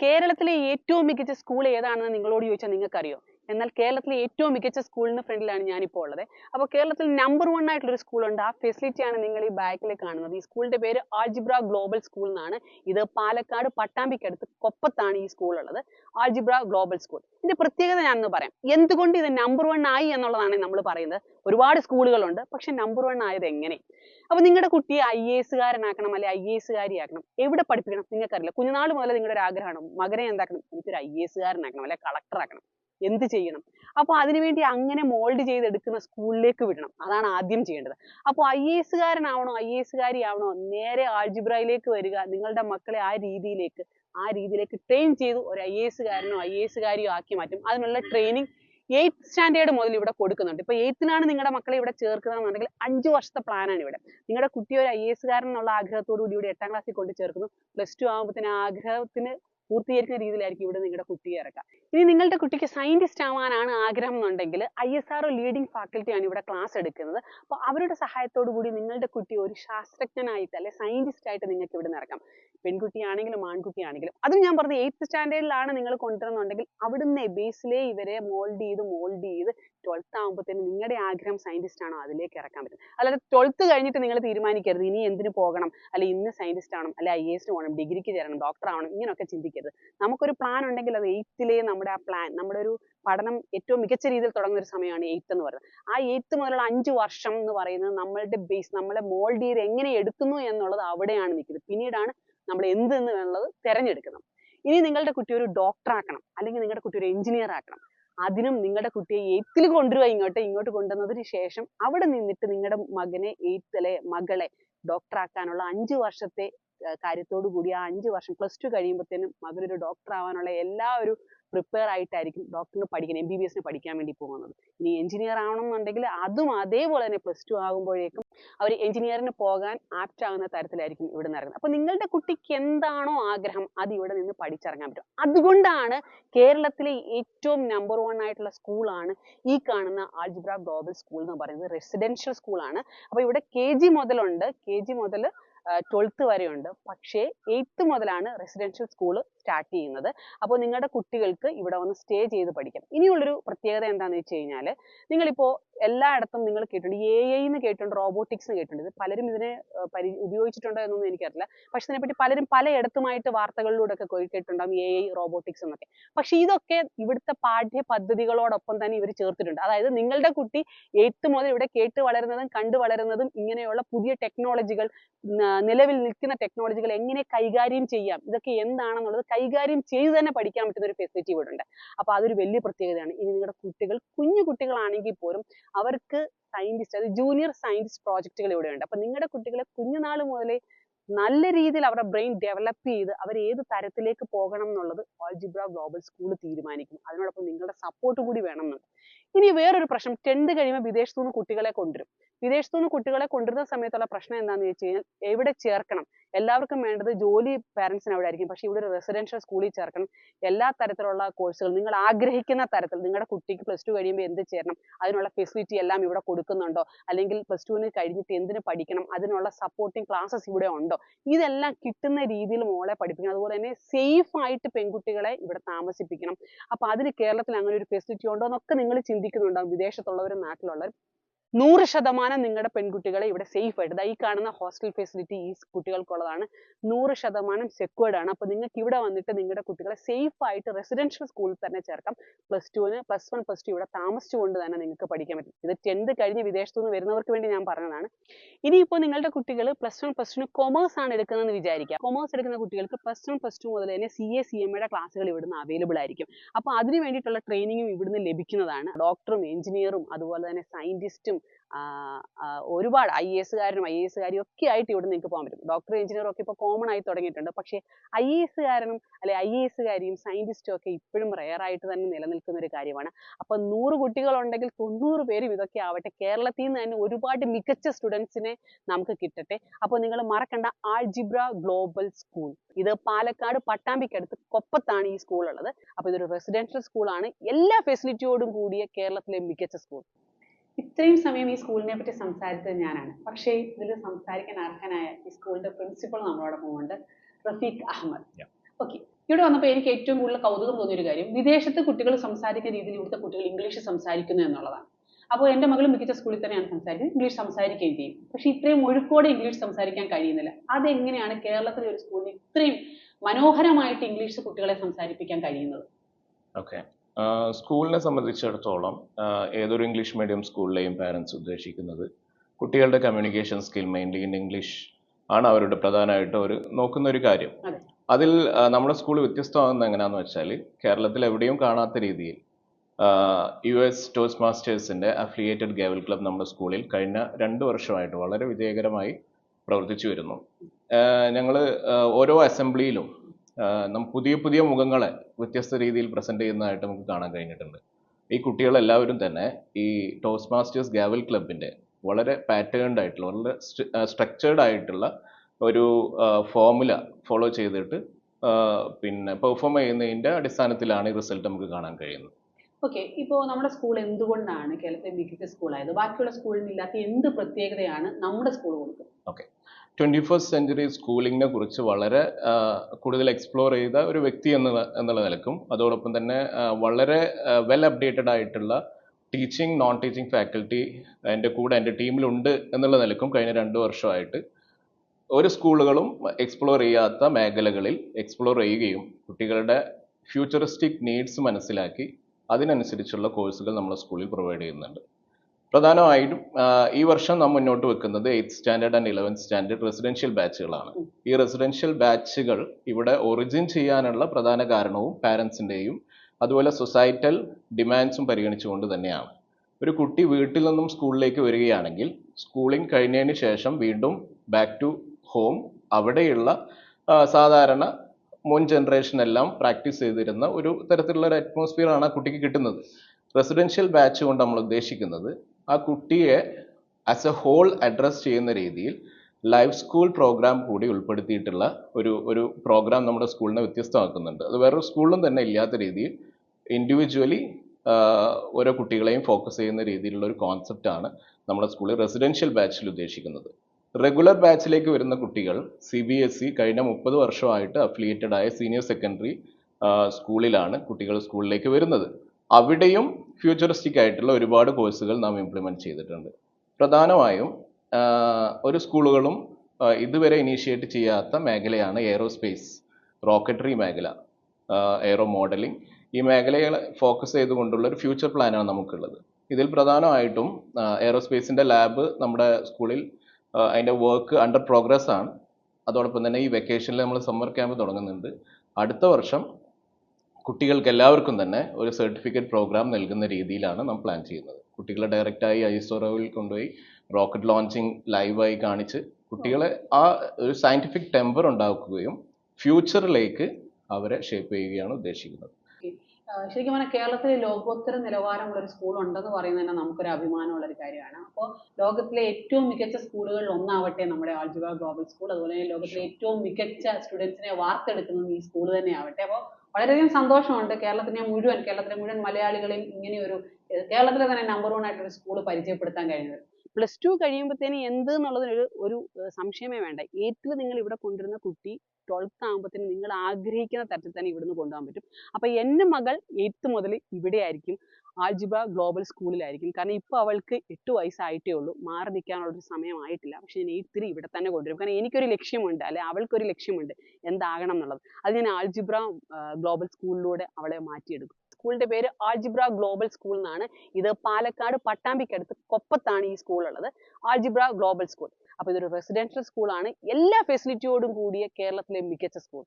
കേരളത്തിലെ ഏറ്റവും മികച്ച സ്കൂൾ ഏതാണെന്ന് നിങ്ങളോട് ചോദിച്ചാൽ നിങ്ങൾക്കറിയോ? എന്നാൽ കേരളത്തിലെ ഏറ്റവും മികച്ച സ്കൂളിന് ഫ്രണ്ടിലാണ് ഞാനിപ്പോൾ ഉള്ളത്. അപ്പോൾ കേരളത്തിൽ നമ്പർ വൺ ആയിട്ടുള്ള ഒരു സ്കൂളുണ്ട് ആ ഫെസിലിറ്റിയാണ് നിങ്ങൾ ഈ ബാക്കിൽ കാണുന്നത്. ഈ സ്കൂളിന്റെ പേര് ആൾജിബ്ര ഗ്ലോബൽ സ്കൂൾ എന്നാണ്. ഇത് പാലക്കാട് പട്ടാമ്പിക്കടുത്ത് കൊപ്പത്താണ് ഈ സ്കൂൾ ഉള്ളത്. ആൾജിബ്ര ഗ്ലോബൽ സ്കൂൾ ഇതിന്റെ പ്രത്യേകത ഞാനൊന്ന് പറയാം. എന്തുകൊണ്ട് ഇത് നമ്പർ വൺ ആയി എന്നുള്ളതാണ് നമ്മൾ പറയുന്നത്. ഒരുപാട് സ്കൂളുകളുണ്ട് പക്ഷെ നമ്പർ വൺ ആയത് എങ്ങനെ? അപ്പൊ നിങ്ങളുടെ കുട്ടിയെ ഐ എ എസുകാരനാക്കണം അല്ലെ ഐ എ എസുകാരിയാക്കണം എവിടെ പഠിപ്പിക്കണം? നിങ്ങൾക്കറിയില്ല. കുഞ്ഞുനാൾ മുതൽ നിങ്ങളുടെ ഒരു ആഗ്രഹമാണ്. മകനെ എന്താക്കണം? എനിക്കൊരു ഐ എ എസുകാരനാക്കണം അല്ലെ കളക്ടർ ആക്കണം. എന്ത് ചെയ്യണം? അപ്പോൾ അതിനുവേണ്ടി അങ്ങനെ മോൾഡ് ചെയ്തെടുക്കുന്ന സ്കൂളിലേക്ക് വിടണം. അതാണ് ആദ്യം ചെയ്യേണ്ടത്. അപ്പോൾ ഐ എ എസ്സുകാരനാവണോ ഐ എ എസ്സുകാരിയാവണോ നേരെ ആൾജിബ്രയിലേക്ക് വരിക നിങ്ങളുടെ മക്കളെ ആ രീതിയിലേക്ക് ആ രീതിയിലേക്ക് ട്രെയിൻ ചെയ്ത് ഒരു ഐ എ എസ്സുകാരനോ ഐ എ എസ്സുകാരിയോ ആക്കി മാറ്റും. അതിനുള്ള ട്രെയിനിങ് എയ്ത്ത് സ്റ്റാൻഡേർഡ് മുതൽ ഇവിടെ കൊടുക്കുന്നുണ്ട്. ഇപ്പോൾ എയ്ത്തിനാണ് നിങ്ങളുടെ മക്കളെ ഇവിടെ ചേർക്കുന്നതെന്നുണ്ടെങ്കിൽ അഞ്ച് വർഷത്തെ പ്ലാനാണ് ഇവിടെ. നിങ്ങളുടെ കുട്ടി ഒരു ഐ എസ് കാരൻ എന്നുള്ള ആഗ്രഹത്തോടു കൂടി ഇവിടെ എട്ടാം ക്ലാസ്സിൽ കൊണ്ട് ചേർക്കുന്നു. പ്ലസ് ടു ആകുമ്പോഴത്തേന് ആഗ്രഹത്തിന് പൂർത്തീകരിക്കുന്ന രീതിയിലായിരിക്കും ഇവിടെ നിങ്ങളുടെ കുട്ടിയെ ഇറക്കുക. ഇനി നിങ്ങളുടെ കുട്ടിക്ക് സയന്റിസ്റ്റ് ആവാനാണ് ആഗ്രഹം എന്നുണ്ടെങ്കിൽ ഐ എസ് ആർ ലീഡിംഗ് ഫാക്കൽറ്റിയാണ് ഇവിടെ ക്ലാസ് എടുക്കുന്നത്. അപ്പോൾ അവരുടെ സഹായത്തോടു കൂടി നിങ്ങളുടെ കുട്ടി ഒരു ശാസ്ത്രജ്ഞനായിട്ട് അല്ലെ സയന്റിസ്റ്റ് ആയിട്ട് നിങ്ങൾക്ക് ഇവിടെ ഇറക്കാം. പെൺകുട്ടിയാണെങ്കിലും ആൺകുട്ടിയാണെങ്കിലും. അതും ഞാൻ പറഞ്ഞത് എയ്ത്ത് സ്റ്റാൻഡേർഡിലാണ് നിങ്ങൾ കൊണ്ടുവരുന്നുണ്ടെങ്കിൽ അവിടുന്ന് ബേസിലേ ഇവരെ മോൾഡ് ചെയ്ത് മോൾഡ് ചെയ്ത് ട്വൽത്ത് ആകുമ്പോഴത്തേനും നിങ്ങളുടെ ആഗ്രഹം സയന്റിസ്റ്റ് ആണോ അതിലേക്ക് ഇറക്കാൻ പറ്റും അല്ലാതെ ട്വൽത്ത് കഴിഞ്ഞിട്ട് നിങ്ങൾ തീരുമാനിക്കരുത്. ഇനി എന്തിനു പോകണം? അല്ലെ ഇന്ന് സയന്റിസ്റ്റ് ആവണം. അല്ലെ ഐ എസ് പോകണം. ഡിഗ്രിക്ക് ചേരണം. ഡോക്ടർ ആവണം. ഇങ്ങനെയൊക്കെ ചിന്തിക്കരുത്. നമുക്കൊരു പ്ലാൻ ഉണ്ടെങ്കിൽ അത് എയ്ത്തിലെ നമ്മുടെ ആ പ്ലാൻ നമ്മുടെ ഒരു പഠനം ഏറ്റവും മികച്ച രീതിയിൽ തുടങ്ങുന്ന ഒരു സമയമാണ് എയ്ത്ത് എന്ന് പറയുന്നത്. ആ എയ്ത്ത് മുതലുള്ള അഞ്ച് വർഷം എന്ന് പറയുന്നത് നമ്മളുടെ ബേസ് നമ്മളെ മോൾഡ് ചെയ്ത് എങ്ങനെ എടുക്കുന്നു എന്നുള്ളത് അവിടെയാണ് നിൽക്കുന്നത്. പിന്നീടാണ് നമ്മൾ എന്ത് എന്ന് എന്നുള്ളത് തിരഞ്ഞെടുക്കുന്നത്. ഇനി നിങ്ങളുടെ കുട്ടി ഒരു ഡോക്ടർ ആക്കണം. അല്ലെങ്കിൽ നിങ്ങളുടെ കുട്ടി ഒരു എഞ്ചിനീയർ ആക്കണം. അതിനും നിങ്ങളുടെ കുട്ടിയെ എയ്ത്തിൽ കൊണ്ടുവരിക ഇങ്ങോട്ട് ഇങ്ങോട്ട് കൊണ്ടുവന്നതിന് ശേഷം അവിടെ നിന്നിട്ട് നിങ്ങളുടെ മകനെ എയ്ത്തിലെ മകളെ ഡോക്ടറാക്കാനുള്ള അഞ്ച് വർഷത്തെ കാര്യത്തോടു കൂടി ആ അഞ്ച് വർഷം പ്ലസ് ടു കഴിയുമ്പോഴത്തേനും ഒരു ഡോക്ടർ ആവാനുള്ള എല്ലാ ഒരു പ്രിപ്പയർ ആയിട്ടായിരിക്കും ഡോക്ടറിന് പഠിക്കാൻ എം ബി ബി എസിന് പഠിക്കാൻ വേണ്ടി പോകുന്നത്. ഇനി എഞ്ചിനീയർ ആവണം എന്നുണ്ടെങ്കിൽ അതും അതേപോലെ തന്നെ പ്ലസ് ടു ആകുമ്പോഴേക്കും അവർ എഞ്ചിനീയറിന് പോകാൻ ആപ്റ്റ് ആകുന്ന തരത്തിലായിരിക്കും ഇവിടെ ഇറങ്ങുന്നത്. അപ്പൊ നിങ്ങളുടെ കുട്ടിക്ക് എന്താണോ ആഗ്രഹം അത് ഇവിടെ നിന്ന് പഠിച്ചിറങ്ങാൻ പറ്റും. അതുകൊണ്ടാണ് കേരളത്തിലെ ഏറ്റവും നമ്പർ വൺ ആയിട്ടുള്ള സ്കൂളാണ് ഈ കാണുന്ന ആൽജിബ്ര ഗ്ലോബൽ സ്കൂൾ എന്ന് പറയുന്നത് റെസിഡൻഷ്യൽ സ്കൂളാണ് അപ്പൊ ഇവിടെ കെ ജി മുതലുണ്ട്. കെ ജി മുതൽ ട്വൽത്ത് വരെയുണ്ട്. പക്ഷേ എയ്ത്ത് മുതലാണ് റെസിഡൻഷ്യൽ സ്കൂൾ സ്റ്റാർട്ട് ചെയ്യുന്നത്. അപ്പോൾ നിങ്ങളുടെ കുട്ടികൾക്ക് ഇവിടെ വന്ന് സ്റ്റേ ചെയ്ത് പഠിക്കാം ഇനിയുള്ളൊരു പ്രത്യേകത എന്താണെന്ന് വെച്ച് കഴിഞ്ഞാൽ നിങ്ങളിപ്പോൾ എല്ലായിടത്തും നിങ്ങൾ കേട്ടിട്ടുണ്ട് എ ഐ എന്ന് കേട്ടിട്ടുണ്ട് റോബോട്ടിക്സ് കേട്ടിട്ടുണ്ട്. പലരും ഇതിനെ പരി ഉപയോഗിച്ചിട്ടുണ്ടോ എന്നൊന്നും എനിക്കറിയില്ല. പക്ഷെ ഇതിനെപ്പറ്റി പലരും പലയിടത്തുമായിട്ട് വാർത്തകളിലൂടെ ഒക്കെ കേട്ടിട്ടുണ്ടാകും എ ഐ റോബോട്ടിക്സ് എന്നൊക്കെ. പക്ഷെ ഇതൊക്കെ ഇവിടുത്തെ പാഠ്യ പദ്ധതികളോടൊപ്പം തന്നെ ഇവർ ചേർത്തിട്ടുണ്ട്. അതായത് നിങ്ങളുടെ കുട്ടി എയ്ത്ത് മുതൽ ഇവിടെ കേട്ട് വളരുന്നതും കണ്ടു വളരുന്നതും ഇങ്ങനെയുള്ള പുതിയ ടെക്നോളജികൾ നിലവിൽ നിൽക്കുന്ന ടെക്നോളജികൾ എങ്ങനെ കൈകാര്യം ചെയ്യാം ഇതൊക്കെ എന്താണെന്നുള്ളത് കൈകാര്യം ചെയ്ത് തന്നെ പഠിക്കാൻ പറ്റുന്ന ഒരു ഫെസിലിറ്റി ഇവിടെ ഉണ്ട് അപ്പൊ അതൊരു വലിയ പ്രത്യേകതയാണ്. ഇനി നിങ്ങളുടെ കുട്ടികൾ കുഞ്ഞു കുട്ടികളാണെങ്കിൽ പോലും അവർക്ക് സയന്റിസ്റ്റ് അത് ജൂനിയർ സയന്റിസ്റ്റ് പ്രോജക്റ്റുകൾ ഇവിടെ ഉണ്ട് അപ്പൊ നിങ്ങളുടെ കുട്ടികളെ കുഞ്ഞുനാൾ മുതലേ നല്ല രീതിയിൽ അവരുടെ ബ്രെയിൻ ഡെവലപ്പ് ചെയ്ത് അവർ ഏത് തരത്തിലേക്ക് പോകണം എന്നുള്ളത് ആൾജിബ്ര ഗ്ലോബൽ സ്കൂൾ തീരുമാനിക്കും അതിനോടൊപ്പം നിങ്ങളുടെ സപ്പോർട്ട് കൂടി വേണമെന്നുണ്ട് ഇനി വേറൊരു പ്രശ്നം. ടെൻത്ത് കഴിയുമ്പോൾ വിദേശത്തു നിന്ന് കുട്ടികളെ കൊണ്ടുവരും. വിദേശത്തു നിന്ന് കുട്ടികളെ കൊണ്ടുവരുന്ന സമയത്തുള്ള പ്രശ്നം എന്താണെന്ന് വെച്ച് കഴിഞ്ഞാൽ എവിടെ ചേർക്കണം? എല്ലാവർക്കും വേണ്ടത് ജോലി പാരന്റ്സിന് അവിടെ ആയിരിക്കും പക്ഷേ ഇവിടെ ഒരു റെസിഡൻഷ്യൽ സ്കൂളിൽ ചേർക്കണം. എല്ലാ തരത്തിലുള്ള കോഴ്സുകൾ നിങ്ങൾ ആഗ്രഹിക്കുന്ന തരത്തിൽ നിങ്ങളുടെ കുട്ടിക്ക് പ്ലസ് ടു കഴിയുമ്പോൾ എന്ത് ചേരണം? അതിനുള്ള ഫെസിലിറ്റി എല്ലാം ഇവിടെ കൊടുക്കുന്നുണ്ടോ? അല്ലെങ്കിൽ പ്ലസ് ടുവിന് കഴിഞ്ഞിട്ട് എന്തിന് പഠിക്കണം? അതിനുള്ള സപ്പോർട്ടിങ് ക്ലാസ്സസ് ഇവിടെ ഉണ്ടോ? ഇതെല്ലാം കിട്ടുന്ന രീതിയിൽ മോളെ പഠിപ്പിക്കണം. അതുപോലെ തന്നെ സേഫ് ആയിട്ട് പെൺകുട്ടികളെ ഇവിടെ താമസിപ്പിക്കണം. അപ്പോൾ അതിന് കേരളത്തിൽ അങ്ങനെ ഒരു ഫെസിലിറ്റി ഉണ്ടോ എന്നൊക്കെ നിങ്ങൾ ചിന്തിക്കുന്നുണ്ടാവും. വിദേശത്തുള്ളവരും നാട്ടിലുള്ളവരും. നൂറ് ശതമാനം നിങ്ങളുടെ പെൺകുട്ടികളെ ഇവിടെ സേഫ് ആയിട്ട് ഈ കാണുന്ന ഹോസ്റ്റൽ ഫെസിലിറ്റി ഈ കുട്ടികൾക്കുള്ളതാണ്. നൂറ് ശതമാനം സെക്യൂർഡ് ആണ്. അപ്പൊ നിങ്ങൾക്ക് ഇവിടെ വന്നിട്ട് നിങ്ങളുടെ കുട്ടികളെ സേഫ് ആയിട്ട് റെസിഡൻഷ്യൽ സ്കൂളിൽ തന്നെ ചേർക്കാം. പ്ലസ് ടുവിന് പ്ലസ് വൺ പ്ലസ് ടു ഇവിടെ താമസിച്ചുകൊണ്ട് തന്നെ നിങ്ങൾക്ക് പഠിക്കാൻ പറ്റും. ഇത് ടെൻത്ത് കഴിഞ്ഞ് വിദേശത്തു നിന്ന് വരുന്നവർക്ക് വേണ്ടി ഞാൻ പറഞ്ഞതാണ്. ഇനിയിപ്പോൾ നിങ്ങളുടെ കുട്ടികൾ plus one plus two commerce ആണ് എടുക്കുന്നതെന്ന് വിചാരിക്കുക കൊമേഴ്സ് എടുക്കുന്ന കുട്ടികൾക്ക് പ്ലസ് വൺ പ്ലസ് ടു മുതൽ തന്നെ സി എ സി എം എയുടെ ക്ലാസ്സുകൾ ഇവിടുന്ന് അവൈലബിൾ ആയിരിക്കും. അപ്പോൾ അതിന് വേണ്ടിയിട്ടുള്ള ട്രെയിനിങ്ങും ഇവിടുന്ന് ലഭിക്കുന്നതാണ്. ഡോക്ടറും എഞ്ചിനീയറും അതുപോലെ തന്നെ സയന്റിസ്റ്റും ഒരുപാട് ഐ എ എസുകാരനും ഐ എ ഒക്കെ ആയിട്ട് ഇവിടെ നിങ്ങൾക്ക് പോകാൻ പറ്റും. ഡോക്ടർ എഞ്ചിനീയർ ഒക്കെ ഇപ്പോൾ കോമൺ ആയി തുടങ്ങിയിട്ടുണ്ട്. പക്ഷേ ഐ എ എസുകാരനും അല്ലെ ഐ എ എസുകാരിയും സയന്റിസ്റ്റും ഒക്കെ ഇപ്പോഴും റെയർ ആയിട്ട് തന്നെ നിലനിൽക്കുന്ന ഒരു കാര്യമാണ്. അപ്പം നൂറ് കുട്ടികളുണ്ടെങ്കിൽ തൊണ്ണൂറ് പേരും ഇതൊക്കെ ആവട്ടെ. കേരളത്തിൽ നിന്ന് തന്നെ ഒരുപാട് മികച്ച സ്റ്റുഡൻസിനെ നമുക്ക് കിട്ടട്ടെ. അപ്പോൾ നിങ്ങൾ മറക്കണ്ട ആൾജിബ്ര ഗ്ലോബൽ സ്കൂൾ. ഇത് പാലക്കാട് പട്ടാമ്പിക്കടുത്ത് കൊപ്പത്താണ് ഈ സ്കൂൾ ഉള്ളത് അപ്പോൾ ഇതൊരു റെസിഡൻഷ്യൽ സ്കൂളാണ് എല്ലാ ഫെസിലിറ്റിയോടും കൂടിയ കേരളത്തിലെ മികച്ച സ്കൂൾ. ഇത്രയും സമയം ഈ സ്കൂളിനെ പറ്റി സംസാരിച്ചത് ഞാനാണ്. പക്ഷേ ഇതിൽ സംസാരിക്കാൻ അർഹനായ ഈ സ്കൂളിന്റെ പ്രിൻസിപ്പൾ നമ്മളോടൊപ്പം ഉണ്ട് റഫീഖ് അഹമ്മദ്. ഓക്കെ ഇവിടെ വന്നപ്പോൾ എനിക്ക് ഏറ്റവും കൂടുതൽ കൗതുകം തോന്നിയ ഒരു കാര്യം വിദേശത്ത് കുട്ടികൾ സംസാരിക്കുന്ന രീതിയിൽ ഇവിടുത്തെ കുട്ടികൾ ഇംഗ്ലീഷ് സംസാരിക്കുന്നു എന്നുള്ളതാണ്. അപ്പോൾ എന്റെ മകളും മികച്ച സ്കൂളിൽ തന്നെയാണ് സംസാരിക്കുന്നത് ഇംഗ്ലീഷ് സംസാരിക്കുകയും ചെയ്യും. പക്ഷേ ഇത്രയും ഒഴുക്കോടെ ഇംഗ്ലീഷ് സംസാരിക്കാൻ കഴിയുന്നില്ല. അതെങ്ങനെയാണ് കേരളത്തിലെ ഒരു സ്കൂളിന് ഇത്രയും മനോഹരമായിട്ട് ഇംഗ്ലീഷ് കുട്ടികളെ സംസാരിപ്പിക്കാൻ കഴിയുന്നത്? ഓക്കെ സ്കൂളിനെ സംബന്ധിച്ചിടത്തോളം ഏതൊരു ഇംഗ്ലീഷ് മീഡിയം സ്കൂളിലെയും പാരൻസ് ഉദ്ദേശിക്കുന്നത് കുട്ടികളുടെ communication skill mainly in English ആണ് അവരുടെ പ്രധാനമായിട്ട് ഒരു നോക്കുന്ന ഒരു കാര്യം. അതിൽ നമ്മുടെ സ്കൂൾ വ്യത്യസ്തമാകുന്നത് എങ്ങനെയാണെന്ന് വെച്ചാൽ കേരളത്തിൽ എവിടെയും കാണാത്ത രീതിയിൽ യു എസ് ടോസ്റ്റ് മാസ്റ്റേഴ്സിന്റെ അഫിലിയേറ്റഡ് ഗേവൽ ക്ലബ് നമ്മുടെ സ്കൂളിൽ കഴിഞ്ഞ രണ്ട് വർഷമായിട്ട് വളരെ വിജയകരമായി പ്രവർത്തിച്ചു വരുന്നു. ഞങ്ങൾ ഓരോ അസംബ്ലിയിലും നം പുതിയ പുതിയ മുഖങ്ങളെ വ്യത്യസ്ത രീതിയിൽ പ്രസന്റ് ചെയ്യുന്നതായിട്ട് നമുക്ക് കാണാൻ കഴിഞ്ഞിട്ടുണ്ട്. ഈ കുട്ടികളെല്ലാവരും തന്നെ ഈ ടോസ്റ്റ് മാസ്റ്റേഴ്സ് ഗാവൽ ക്ലബിന്റെ വളരെ പാറ്റേൺഡ് ആയിട്ടുള്ള വളരെ സ്ട്രക്ചേർഡ് ആയിട്ടുള്ള ഒരു ഫോർമുല ഫോളോ ചെയ്തിട്ട് പിന്നെ പെർഫോം ചെയ്യുന്നതിന്റെ അടിസ്ഥാനത്തിലാണ് ഈ റിസൾട്ട് നമുക്ക് കാണാൻ കഴിയുന്നത്. ഓക്കെ ഇപ്പോൾ നമ്മുടെ സ്കൂൾ എന്തുകൊണ്ടാണ് കേരളത്തിലെ മികച്ച സ്കൂളായത് ബാക്കിയുള്ള സ്കൂളിനില്ലാത്ത എന്ത് പ്രത്യേകതയാണ് നമ്മുടെ സ്കൂൾ കൊടുക്കുന്നത്? ട്വന്റി ഫസ്റ്റ് സെഞ്ചുറി സ്കൂളിങ്ങിനെ കുറിച്ച് വളരെ കൂടുതൽ എക്സ്പ്ലോർ ചെയ്ത ഒരു വ്യക്തി എന്നുള്ള എന്നുള്ള നിലക്കും അതോടൊപ്പം തന്നെ വളരെ വെൽ അപ്ഡേറ്റഡ് ആയിട്ടുള്ള ടീച്ചിങ് നോൺ ടീച്ചിങ് ഫാക്കൽറ്റി എന്റെ കൂടെ എന്റെ ടീമിലുണ്ട് എന്നുള്ള നിലക്കും കഴിഞ്ഞ രണ്ട് വർഷമായിട്ട് ഒരു സ്കൂളുകളും എക്സ്പ്ലോർ ചെയ്യാത്ത മേഖലകളിൽ എക്സ്പ്ലോർ ചെയ്യുകയും കുട്ടികളുടെ ഫ്യൂച്ചറിസ്റ്റിക് നീഡ്സ് മനസ്സിലാക്കി അതിനനുസരിച്ചുള്ള കോഴ്സുകൾ നമ്മുടെ സ്കൂളിൽ പ്രൊവൈഡ് ചെയ്യുന്നുണ്ട്. പ്രധാനമായിട്ടും ഈ വർഷം നാം മുന്നോട്ട് വെക്കുന്നത് eighth standard and eleventh standard residential ബാച്ചുകളാണ് ഈ റെസിഡൻഷ്യൽ ബാച്ചുകൾ ഇവിടെ ഒറിജിൻ ചെയ്യാനുള്ള പ്രധാന കാരണവും പാരൻസിന്റെയും അതുപോലെ സൊസൈറ്റൽ ഡിമാൻഡ്സും പരിഗണിച്ചുകൊണ്ട് തന്നെയാണ്. ഒരു കുട്ടി വീട്ടിൽ നിന്നും സ്കൂളിലേക്ക് വരികയാണെങ്കിൽ സ്കൂളിംഗ് കഴിഞ്ഞതിന് ശേഷം വീണ്ടും ബാക്ക് ടു ഹോം അവിടെയുള്ള സാധാരണ മുൻ ജനറേഷൻ എല്ലാം പ്രാക്ടീസ് ചെയ്തിരുന്ന ഒരു തരത്തിലുള്ള ഒരു അറ്റ്മോസ്ഫിയർ ആണ് ആ കുട്ടിക്ക് കിട്ടുന്നത്. റെസിഡൻഷ്യൽ ബാച്ച് കൊണ്ട് നമ്മൾ ഉദ്ദേശിക്കുന്നത് ആ കുട്ടിയെ ആസ് എ ഹോൾ അഡ്രസ് ചെയ്യുന്ന രീതിയിൽ ലൈവ് സ്കൂൾ പ്രോഗ്രാം കൂടി ഉൾപ്പെടുത്തിയിട്ടുള്ള ഒരു ഒരു പ്രോഗ്രാം നമ്മുടെ സ്കൂളിനെ വ്യത്യസ്തമാക്കുന്നുണ്ട്. അത് വേറൊരു സ്കൂളിലും തന്നെ ഇല്ലാത്ത രീതിയിൽ ഇൻഡിവിജ്വലി ഓരോ കുട്ടികളെയും ഫോക്കസ് ചെയ്യുന്ന രീതിയിലുള്ള ഒരു കോൺസെപ്റ്റാണ് നമ്മുടെ സ്കൂളിൽ റെസിഡൻഷ്യൽ ബാച്ചിൽ ഉദ്ദേശിക്കുന്നത്. റെഗുലർ ബാച്ചിലേക്ക് വരുന്ന കുട്ടികൾ സി ബി എസ് ഇ കഴിഞ്ഞ മുപ്പത് വർഷമായിട്ട് അഫിലിയേറ്റഡ് ആയ സീനിയർ സെക്കൻഡറി സ്കൂളിലാണ് കുട്ടികൾ സ്കൂളിലേക്ക് വരുന്നത്. അവിടെയും ഫ്യൂച്ചറിസ്റ്റിക് ആയിട്ടുള്ള ഒരുപാട് കോഴ്സുകൾ നാം ഇംപ്ലിമെന്റ് ചെയ്തിട്ടുണ്ട്. പ്രധാനമായും ഒരു സ്കൂളുകളും ഇതുവരെ ഇനീഷ്യേറ്റ് ചെയ്യാത്ത മേഖലയാണ് എയറോസ്പേസ് റോക്കറ്ററി മേഖല എയറോ മോഡലിംഗ് ഈ മേഖലകളെ ഫോക്കസ് ചെയ്തുകൊണ്ടുള്ള ഒരു ഫ്യൂച്ചർ പ്ലാനാണ് നമുക്കുള്ളത്. ഇതിൽ പ്രധാനമായിട്ടും എയ്റോസ്പേസിന്റെ ലാബ് നമ്മുടെ സ്കൂളിൽ അതിന്റെ വർക്ക് അണ്ടർ പ്രോഗ്രസ് ആണ്. അതോടൊപ്പം തന്നെ ഈ വെക്കേഷനിൽ നമ്മൾ സമ്മർ ക്യാമ്പ് തുടങ്ങുന്നുണ്ട്. അടുത്ത വർഷം കുട്ടികൾക്ക് എല്ലാവർക്കും തന്നെ ഒരു സർട്ടിഫിക്കറ്റ് പ്രോഗ്രാം നൽകുന്ന രീതിയിലാണ് നാം പ്ലാൻ ചെയ്യുന്നത്. കുട്ടികളെ ഡയറക്റ്റായി ഐസോറോയിൽ കൊണ്ടുപോയി റോക്കറ്റ് ലോഞ്ചിങ് ലൈവായി കാണിച്ച് കുട്ടികളെ ആ ഒരു സയന്റിഫിക് ടെമ്പർ ഉണ്ടാക്കുകയും ഫ്യൂച്ചറിലേക്ക് അവരെ ഷേപ്പ് ചെയ്യുകയാണ് ഉദ്ദേശിക്കുന്നത്. ശരിക്കും പറഞ്ഞാൽ കേരളത്തിലെ ലോകോത്തര നിലവാരമുള്ള ഒരു സ്കൂൾ ഉണ്ടെന്ന് പറയുന്നത് തന്നെ നമുക്കൊരു അഭിമാനമുള്ള ഒരു കാര്യമാണ്. അപ്പോൾ ലോകത്തിലെ ഏറ്റവും മികച്ച സ്കൂളുകളിൽ ഒന്നാവട്ടെ നമ്മുടെ ആൾജിബ ഗ്ലോബൽ സ്കൂൾ അതുപോലെ തന്നെ ലോകത്തിലെ ഏറ്റവും മികച്ച സ്റ്റുഡൻസിനെ വാർത്തെടുക്കുന്നത് ഈ സ്കൂൾ തന്നെ ആവട്ടെ അപ്പോൾ വളരെയധികം സന്തോഷമുണ്ട്. കേരളത്തിനെ മുഴുവൻ കേരളത്തിലെ മുഴുവൻ മലയാളികളെയും ഇങ്ങനെ ഒരു കേരളത്തിലെ തന്നെ നമ്പർ വൺ ആയിട്ടൊരു സ്കൂൾ പരിചയപ്പെടുത്താൻ കഴിഞ്ഞത്. പ്ലസ് ടു കഴിയുമ്പോഴത്തേന് എന്ത് എന്നുള്ളതിന് ഒരു സംശയമേ വേണ്ട. എയ്റ്റിൽ നിങ്ങൾ ഇവിടെ കൊണ്ടുവരുന്ന കുട്ടി ട്വൽത്ത് ആകുമ്പോഴത്തേന് നിങ്ങൾ ആഗ്രഹിക്കുന്ന തരത്തിൽ തന്നെ ഇവിടുന്ന് കൊണ്ടുപോകാൻ പറ്റും. അപ്പൊ എന്റെ മകൾ എയ്ത്ത് മുതൽ ഇവിടെ ആയിരിക്കും ആൽജിബ ഗ്ലോബൽ സ്കൂളിലായിരിക്കും കാരണം ഇപ്പോൾ അവൾക്ക് എട്ട് വയസ്സായിട്ടേ ഉള്ളൂ. മാറി നിൽക്കാനുള്ള ഒരു സമയമായിട്ടില്ല. പക്ഷെ ഞാൻ എയ്ത്തിൽ ഇവിടെ തന്നെ കൊണ്ടുവരും. കാരണം എനിക്കൊരു ലക്ഷ്യമുണ്ട്. അല്ലെ അവൾക്കൊരു ലക്ഷ്യമുണ്ട്. എന്താകണം എന്നുള്ളത്. അത് ഞാൻ ആൽജിബ്ര ഗ്ലോബൽ സ്കൂളിലൂടെ അവളെ മാറ്റിയെടുക്കും. സ്കൂളിന്റെ പേര് ആൽജിബ്ര ഗ്ലോബൽ സ്കൂൾ എന്നാണ്. ഇത് പാലക്കാട് പട്ടാമ്പിക്കടുത്ത് കൊപ്പത്താണ് ഈ സ്കൂൾ ഉള്ളത്. ആൽജിബ്ര ഗ്ലോബൽ സ്കൂൾ അപ്പോൾ ഇതൊരു റെസിഡൻഷ്യൽ സ്കൂളാണ് എല്ലാ ഫെസിലിറ്റിയോടും കൂടിയ കേരളത്തിലെ മികച്ച സ്കൂൾ